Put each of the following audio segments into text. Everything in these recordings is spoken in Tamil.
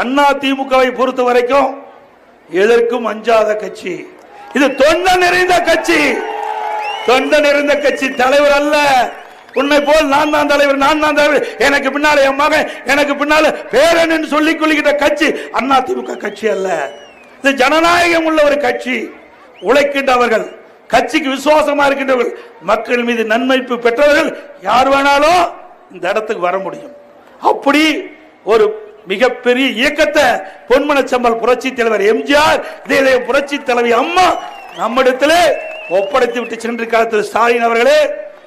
அண்ணா திமுகவை பொறுத்த வரைக்கும் எதற்கும் அஞ்சாத கட்சி. இது தொண்ட நிறைந்த கட்சி. தொண்ட நிறைந்த கட்சி தலைவர் அல்ல. உன்னை போல் நான் தான் தலைவர் நான் தான் தலைவர். எனக்கு பின்னால என் மகன் எனக்கு பின்னால பேரன் என்று சொல்லிக் கொள்கின்ற கட்சி அண்ணா திமுக கட்சி அல்ல. இது ஜனநாயகம் உள்ள ஒரு கட்சி. உழைக்கின்றவர்கள் கட்சிக்கு விசுவாசமா இருக்கின்றவர்கள் மக்கள் மீது நன்மைப்பு பெற்றவர்கள் யார் வேணாலும் இந்த இடத்துக்கு வர முடியும். அப்படி ஒரு மிகப்பெரிய இயக்கத்தை பொன்மனச்சம்பல் புரட்சி தலைவர் எம்ஜிஆர் இதே புரட்சி தலைவி அம்மா நம்மிடத்தில் ஒப்படைத்து விட்டு சென்றிருக்கார் திரு ஸ்டாலின் அவர்களே.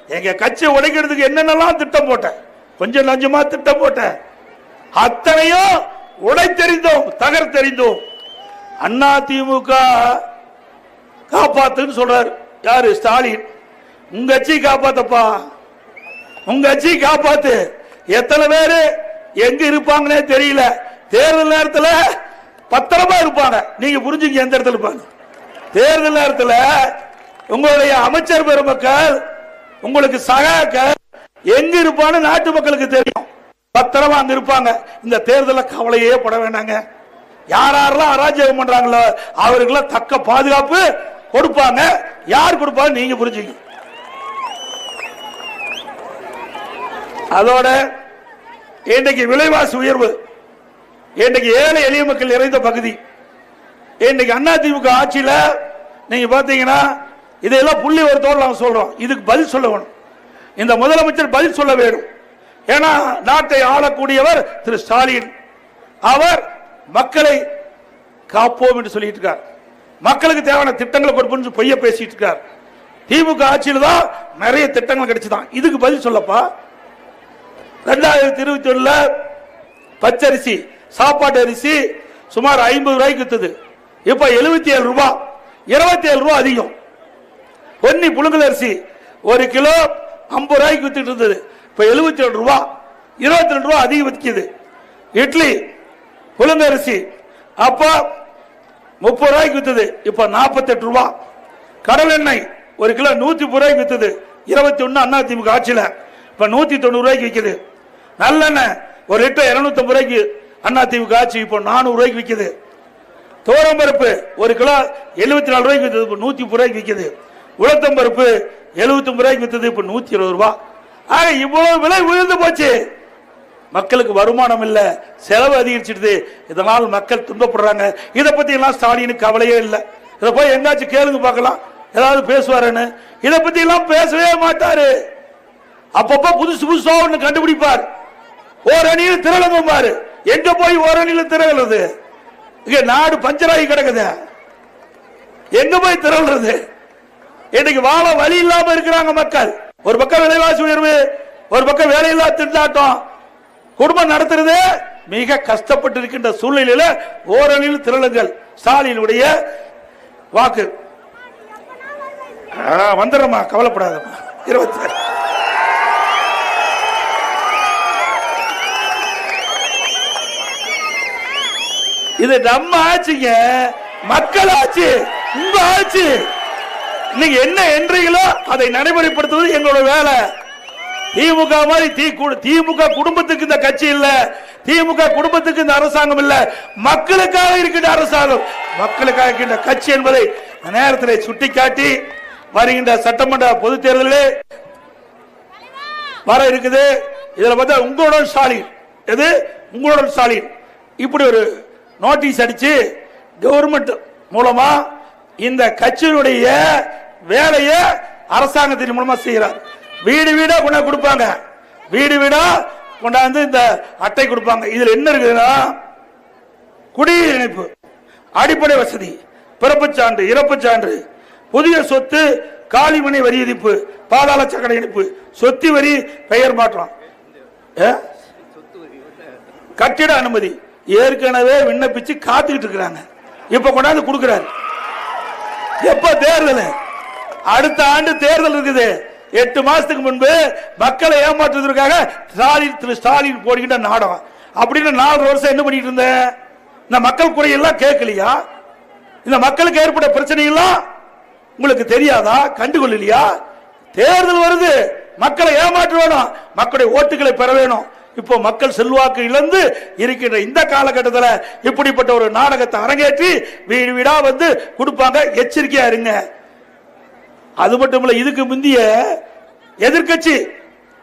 எங்க கட்சியை உடைக்கிறதுக்கு என்னென்னலாம் திட்டம் போட்டேன் கொஞ்சம் லஞ்சமா திட்டம் போட்டேன் அத்தனையும் உடை தெரிந்தோம் தகர் தெரிந்தோம் அண்ணா திமுக காப்பாத்துன்னு சொல்றாரு. யாரு? ஸ்டாலின். உங்க கட்சி காப்பாத்தப்பா. உங்க கட்சி காப்பாத்து. எத்தனை பேரு எங்க இருப்பாங்கன்னே தெரியல. தேர்தல் நேரத்தில் பத்திரமா இருப்பாங்க. நீங்க புரிஞ்சுங்க எந்த இடத்துல இருப்பாங்க. தேர்தல் நேரத்தில் உங்களுடைய அமைச்சர் பெருமக்கள் உங்களுக்கு சகாக்கள் எங்க இருப்பான்னு நாட்டு மக்களுக்கு தெரியும். பத்திரமா அங்க இருப்பாங்க. இந்த தேர்தல கவலையே பட வேண்டாங்க. யார் யாரெல்லாம் அராஜகம் பண்றாங்களோ அவருக்கெல்லாம் தக்க பாதுகாப்பு கொடுப்பாங்க. யார் கொடுப்பாங்க நீங்க புரிஞ்சுங்க. அதோட இன்றைக்கு விலைவாசி உயர்வு. இன்றைக்கு ஏழை எளிய மக்கள் நிறைந்த பகுதி. இன்றைக்கு அண்ணா திமுக ஆட்சியில் நீங்க பாத்தீங்கன்னா இதையெல்லாம் புள்ளி ஒரு தோல் நாங்க சொல்றோம். இதுக்கு பதில் சொல்ல வேணும். இந்த முதலமைச்சர் பதில் சொல்ல வேண்டும். ஏன்னா நாட்டை ஆளக்கூடியவர் திரு ஸ்டாலின். அவர் மக்களை காப்போம் என்று சொல்லிட்டு இருக்கார். மக்களுக்கு தேவையான திட்டங்களை கொடுப்போம்னு பொய்ய பேசிட்டு இருக்கார். திமுக ஆட்சியில் தான் நிறைய திட்டங்கள் கிடைச்சுதான். இதுக்கு பதில் சொல்லப்பா. ரெண்டாயிரத்தி இருபத்தி ஒண்ணுல பச்சரிசி சாப்பாட்டு அரிசி சுமார் ஐம்பது ரூபாய்க்கு வித்தது. இப்ப எழுபத்தி ஏழு ரூபாய் இருபத்தி ஏழு ரூபாய் அதிகம். பொன்னி புழுங்கல் அரிசி ஒரு கிலோ ஐம்பது ரூபாய்க்கு வித்துட்டு இருந்தது. இப்ப எழுபத்தி ஏழு ரூபா இருபத்தி ரெண்டு ரூபா அதிகம் விற்கிது இட்லி புழுங்கரிசி அப்ப முப்பது ரூபாய்க்கு வித்தது. இப்ப நாற்பத்தி எட்டு ரூபாய் கடல் எண்ணெய் ஒரு கிலோ நூத்தி முப்பது ரூபாய்க்கு வித்தது. இருபத்தி ஒன்னு அண்ணா திமுக ஆட்சியில. இப்ப நூத்தி தொண்ணூறு ரூபாய்க்கு விற்கிது நல்லெண்ணெய். ஒரு லிட்டர் இருநூத்தி ஐம்பது ரூபாய்க்கு அண்ணா திமுக ஆட்சி இப்போ நானூறு ரூபாய்க்கு விற்குது துவரம்பருப்பு ஒரு கிலோ எழுபத்தி நாலு ரூபாய்க்கு வித்தது இப்போ நூற்றி முப்பது ரூபாய்க்கு விற்குது உளுத்தம்பருப்பு எழுபத்தி ரூபாய்க்கு வித்தது இப்போ நூற்றி இருபது ரூபா. ஆக இவ்வளவு விலை உயர்ந்து போச்சு. மக்களுக்கு வருமானம் இல்லை செலவு அதிகரிச்சிடுது. இதனால் மக்கள் துன்பப்படுறாங்க. இதை பற்றி எல்லாம் ஸ்டாலினுக்கு கவலையே இல்லை. இதை போய் எங்காச்சும் கேளுங்க பார்க்கலாம். ஏதாவது பேசுவாருன்னு. இதை பற்றி எல்லாம் பேசவே மாட்டாரு. அப்பப்போ புதுசு புதுசாக ஒன்று கண்டுபிடிப்பார். ஓரணியில் திரளங்கும் பாரு. எங்க போய் ஓரணியில் திரளுது இங்க நாடு பஞ்சராகி கிடக்குது. எங்க போய் திரள்றது? இன்னைக்கு வாழ வழி இல்லாம இருக்கிறாங்க மக்கள். ஒரு பக்கம் விலைவாசி உயர்வு ஒரு பக்கம் வேலையில்லா திண்டாட்டம். குடும்பம் நடத்துறது மிக கஷ்டப்பட்டு இருக்கின்ற சூழ்நிலையில ஓரணியில் திரளுங்கள். ஸ்டாலினுடைய வாக்கு. வந்துடுறமா கவலைப்படாதம்மா. இருபத்தி இது நம்ம ஆட்சிங்க. மக்கள் ஆட்சி உங்க ஆட்சி. நீங்க என்ன என்றீங்களோ அதை நடைமுறைப்படுத்துவது எங்களோட வேலை. திமுக மாதிரி தி கு- திமுக குடும்பத்துக்கு இந்த கட்சி இல்ல. திமுக குடும்பத்துக்கு இந்த அரசாங்கம் இல்ல. மக்களுக்காக இருக்கின்ற அரசாங்கம். மக்களுக்காக இருக்கின்ற கட்சி என்பதை நேரத்தில் சுட்டிக்காட்டி வருகின்ற சட்டமன்ற பொதுத் தேர்தலில் வர இருக்குது. இதுல பார்த்தா உங்களுடன் ஸ்டாலின். எது? உங்களுடன் ஸ்டாலின். இப்படி ஒரு நோட்டீஸ் அடிச்சு கவர்மெண்ட் மூலமா இந்த கட்சியினுடைய வேலையை அரசாங்கத்தின் மூலமா செய்யறார். வீடு வீடா கொண்டாந்து கொடுப்பாங்க. வீடு வீடா கொண்டாந்து இந்த அட்டை கொடுப்பாங்க. இதுல என்ன இருக்குதுன்னா குடிநீர் இணைப்பு அடிப்படை வசதி பிறப்புச் சான்று இறப்புச் சான்று புதிய சொத்து காலிமனை வரி விதிப்பு பாதாள சக்கரை இணைப்பு சொத்து வரி பெயர் மாற்றம். கட்டிட அனுமதி. ஏற்கனவே விண்ணப்பிச்சு காத்துக்கிட்டு இருக்கிறாங்க. இப்ப கொண்டாந்து கொடுக்கிறாரு. எப்ப தேர்தல்? அடுத்த ஆண்டு தேர்தல் இருக்குது. எட்டு மாசத்துக்கு முன்பு மக்களை ஏமாற்றுவதற்காக ஸ்டாலின் திரு ஸ்டாலின் போடுகின்ற நாடகம். அப்படின்னு நாலு வருஷம் என்ன பண்ணிட்டு இருந்தேன் இந்த மக்கள் குறையெல்லாம் கேட்கலையா? இந்த மக்களுக்கு ஏற்பட்ட பிரச்சனையெல்லாம் உங்களுக்கு தெரியாதா? கண்டுகொள்ளலையா? தேர்தல் வருது. மக்களை ஏமாற்ற வேணும் மக்களுடைய ஓட்டுகளை பெற வேணும். இப்போ மக்கள் செல்வாக்கு இழந்து இருக்கின்ற இந்த காலகட்டத்தில் இப்படிப்பட்ட ஒரு நாடகத்தை அரங்கேற்றி வீடு வீடா வந்து கொடுப்பாங்க. எச்சரிக்கையா இருங்க. அது மட்டும் இல்ல இதுக்கு முந்திய எதிர்க்கட்சி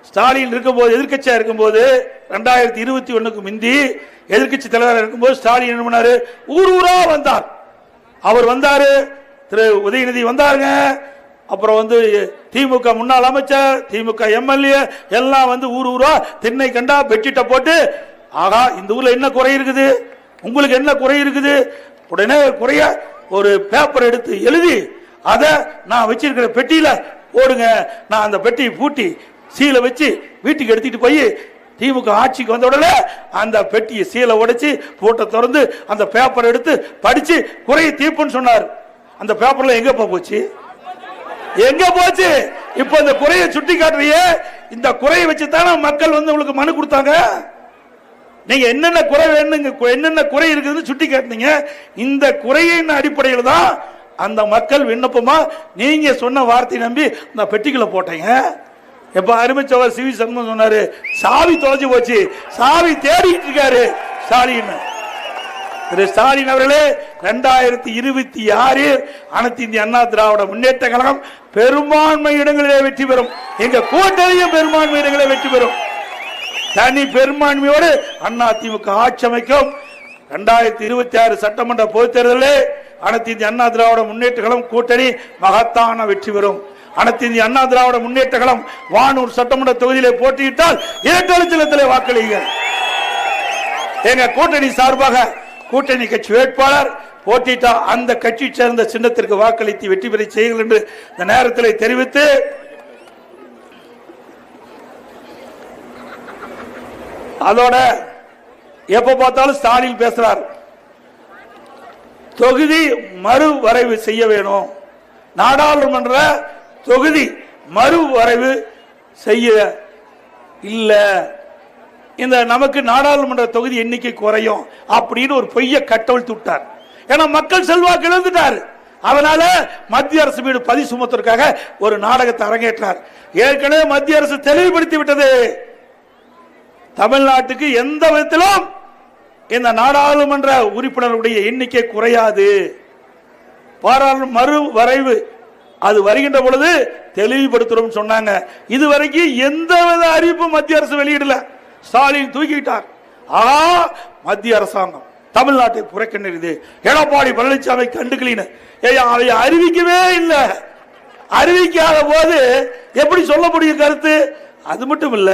ஸ்டாலின் இருக்கும்போது எதிர்க்கட்சியா இருக்கும்போது ரெண்டாயிரத்தி இருபத்தி ஒண்ணுக்கு முந்தி எதிர்க்கட்சி தலைவராக இருக்கும்போது ஸ்டாலின் என்ன பண்ணாரு? ஊர் ஊரா வந்தார். அவர் வந்தாரு. திரு உதயநிதி வந்தாருங்க. அப்புறம் வந்து திமுக முன்னாள் அமைச்சர் திமுக எம்எல்ஏ எல்லாம் வந்து ஊர் ஊரா திண்ணை கண்டா பெட்ஷீட்டை போட்டு ஆகா இந்த ஊர்ல என்ன குறை இருக்குது? உங்களுக்கு என்ன குறை இருக்குது? உடனே குறைய ஒரு பேப்பர் எடுத்து எழுதி அதை நான் வச்சிருக்கிற பெட்டியில போடுங்க. நான் அந்த பெட்டியை பூட்டி சீலை வச்சு வீட்டுக்கு எடுத்துட்டு போய் திமுக ஆட்சிக்கு வந்த உடனே அந்த பெட்டியை சீலை உடைச்சி பூட்டை திறந்து அந்த பேப்பர் எடுத்து படிச்சு குறைய தீர்ப்புன்னு சொன்னார். அந்த பேப்பர்ல எங்க போச்சு? எங்க போச்சு? இப்ப இந்த குறையை சுட்டி காட்டுறியே. இந்த குறையை வச்சு தானே மக்கள் வந்து உங்களுக்கு மனு கொடுத்தாங்க? நீங்க என்னென்ன குறை வேணுங்க என்னென்ன குறை இருக்குதுன்னு சுட்டி காட்டுனீங்க. இந்த குறையின் அடிப்படையில் தான் அந்த மக்கள் விண்ணப்பமா நீங்க சொன்ன வார்த்தை நம்பி அந்த பெட்டிக்குள்ள போட்டீங்க. எப்ப அருமைச்சவர் சிவி சண்முகம் சொன்னாரு சாவி தொலைஞ்சு போச்சு சாவி தேடிட்டு இருக்காரு சாலின்னு. திரு ஸ்டாலின் அவர்களே ரெண்டாயிரத்தி இருபத்தி ஆறு அனைத்து இந்திய அண்ணா திராவிட முன்னேற்ற கழகம் பெரும்பான்மை இடங்களிலே வெற்றி பெறும். எங்க கூட்டணியும் பெரும்பான்மை இடங்களிலே வெற்றி பெறும். தனி பெரும்பான்மையோடு அண்ணா திமுக ஆட்சி அமைக்கும். இரண்டாயிரத்தி இருபத்தி ஆறு சட்டமன்ற பொதுத் தேர்தலில் அனைத்து இந்திய அண்ணா திராவிட முன்னேற்ற கழகம் கூட்டணி மகத்தான வெற்றி பெறும். அனைத்து இந்திய அண்ணா திராவிட முன்னேற்ற கழகம் வானூர் சட்டமன்ற தொகுதியிலே போட்டியிட்டால் இரட்டை சின்னத்திலே வாக்களியுங்கள். எங்க கூட்டணி சார்பாக கூட்டணி கட்சி வேட்பாளர் போட்டிட்டா அந்த கட்சி சேர்ந்த சின்னத்திற்கு வாக்களித்து வெற்றி பெற செய்யுங்கள் என்று இந்த நேரத்தில் தெரிவித்து அதோட எப்ப பார்த்தாலும் ஸ்டாலின் பேசுறார். தொகுதி மறுவரைவு செய்ய வேணும். நாடாளுமன்ற தொகுதி மறுவரைவு செய்ய இல்லை. இந்த நமக்கு நாடாளுமன்ற தொகுதி எண்ணிக்கை குறையும் அப்படின்னு ஒரு பொய்ய கட்டவிழ்த்து விட்டார். ஏன்னா மக்கள் செல்வாக்கு இழந்துட்டார். அதனால மத்திய அரசு மீது பதி சுமத்துவதற்காக ஒரு நாடகத்தை அரங்கேற்றார். ஏற்கனவே மத்திய அரசு தெளிவுபடுத்தி விட்டது. தமிழ்நாட்டுக்கு எந்த விதத்திலும் இந்த நாடாளுமன்ற உறுப்பினருடைய எண்ணிக்கை குறையாது. பாராளுமன்ற மறு வரைவு அது வருகின்ற பொழுது தெளிவுபடுத்துறோம் சொன்னாங்க. இதுவரைக்கும் எந்த வித அறிவிப்பும் மத்திய அரசு வெளியிடல. ஸ்டாலின் தூக்கிட்டார். ஆ மத்திய அரசாங்கம். தமிழ்நாட்டை புறக்கணிது எடப்பாடி பழனிசாமி கண்டுக்கலின்னு ஏய், அதை அறிவிக்கவே இல்லை. அறிவிக்காத போது எப்படி சொல்ல முடியும் கருத்து? அது மட்டும் இல்ல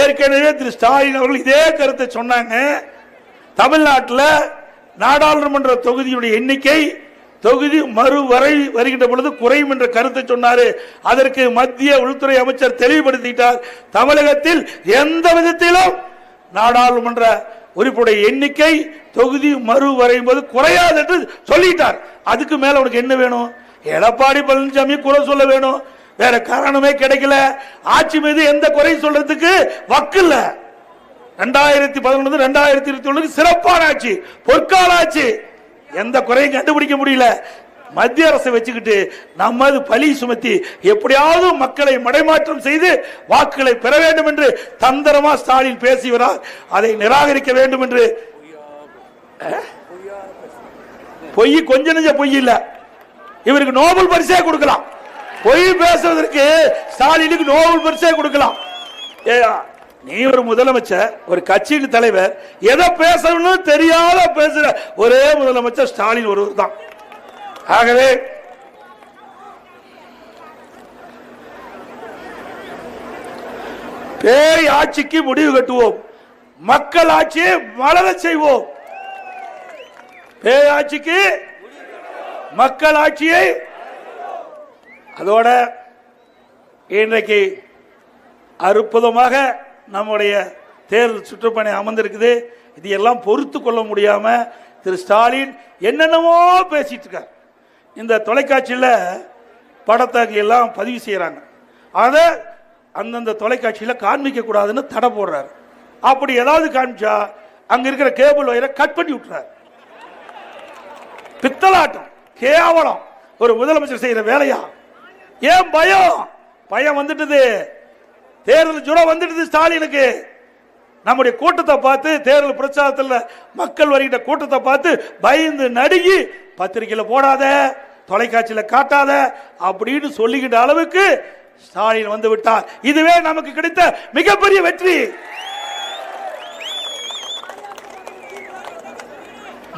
ஏற்கனவே திரு ஸ்டாலின் அவர்கள் இதே கருத்தை சொன்னாங்க. தமிழ்நாட்டில் நாடாளுமன்ற தொகுதியுடைய எண்ணிக்கை தொகுதி மறுவரை வருகின்ற பொழுது குறையும் என்ற கருத்தை சொன்னாரு. அதற்கு மத்திய உள்துறை அமைச்சர் தெளிவுபடுத்திட்டார். தமிழகத்தில் எந்த விதத்திலும் நாடாளுமன்ற உறுப்பினுடைய எண்ணிக்கை தொகுதி மறு வரையும் போது குறையாது என்று சொல்லிட்டார். அதுக்கு மேல உனக்கு என்ன வேணும்? எடப்பாடி பழனிசாமி குறை சொல்ல வேணும். வேற காரணமே கிடைக்கல. ஆட்சி மீது எந்த குறை சொல்றதுக்கு வக்கு இல்ல. ரெண்டாயிரத்தி பதினொன்று ரெண்டாயிரத்தி இருபத்தி ஒன்று சிறப்பான ஆட்சி பொற்கால ஆட்சி. எந்த குறையும் கண்டுபிடிக்க முடியல. மத்திய அரசை வச்சுக்கிட்டு நமது பழி சுமத்தி எப்படியாவது மக்களை மடைமாற்றம் செய்து வாக்குகளை பெற வேண்டும் என்று தந்திரமா ஸ்டாலின் பேசுகிறார் அதை நிராகரிக்க வேண்டும் என்று பொய் கொஞ்ச நெஞ்ச பொய் இல்ல. இவருக்கு நோபல் பரிசே கொடுக்கலாம். பொய் பேசுவதற்கு ஸ்டாலினுக்கு நோபல் பரிசே கொடுக்கலாம். நீ ஒரு முதலமைச்சர் ஒரு கட்சியின் தலைவர் எதை பேசணும்னு தெரியாத பேசுற ஒரே முதலமைச்சர் ஸ்டாலின் ஒருவர் தான் ஆகவே பேய் ஆட்சிக்கு முடிவு கட்டுவோம். மக்கள் ஆட்சியை மலர செய்வோம். பேய் ஆட்சிக்கு மக்கள் ஆட்சியை அதோட இன்றைக்கு அற்புதமாக நம்முடைய தேர்தல் சுற்றுப்பணி அமர்ந்திருக்குது. இதையெல்லாம் பொறுத்து கொள்ள முடியாமல் திரு ஸ்டாலின் என்னென்னமோ பேசிகிட்டு இருக்கார். இந்த தொலைக்காட்சியில் படத்தை எல்லாம் பதிவு செய்கிறாங்க அதை அந்தந்த தொலைக்காட்சியில் காண்பிக்கக்கூடாதுன்னு தடை போடுறாரு. அப்படி ஏதாவது காமிச்சா அங்கே இருக்கிற கேபிள் வயரை கட் பண்ணி விட்டுறாரு. பித்தலாட்டம் கேவலம். ஒரு முதலமைச்சர் செய்கிற வேலையா? ஏன் பயம்? பயம் வந்துட்டுது. தேர்தல் ஜுரம் வந்துடுது ஸ்டாலினுக்கு. நம்முடைய கூட்டத்தை பார்த்து தேர்தல் பிரச்சாரத்தில் மக்கள் வருகின்ற கூட்டத்தை பார்த்து பயந்து நடுங்கி பத்திரிகையில் போடாத தொலைக்காட்சியில் காட்டாத அப்படின்னு சொல்லுகின்ற அளவுக்கு ஸ்டாலின் வந்து விட்டார். இதுவே நமக்கு கிடைத்த மிகப்பெரிய வெற்றி.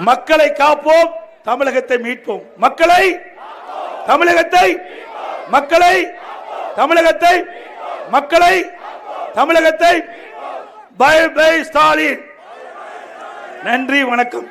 மக்களை காப்போம் தமிழகத்தை மீட்போம். மக்களை தமிழகத்தை மக்களை தமிழகத்தை மக்களை தமிழகத்தை பை பை ஸ்டாலின். நன்றி வணக்கம்.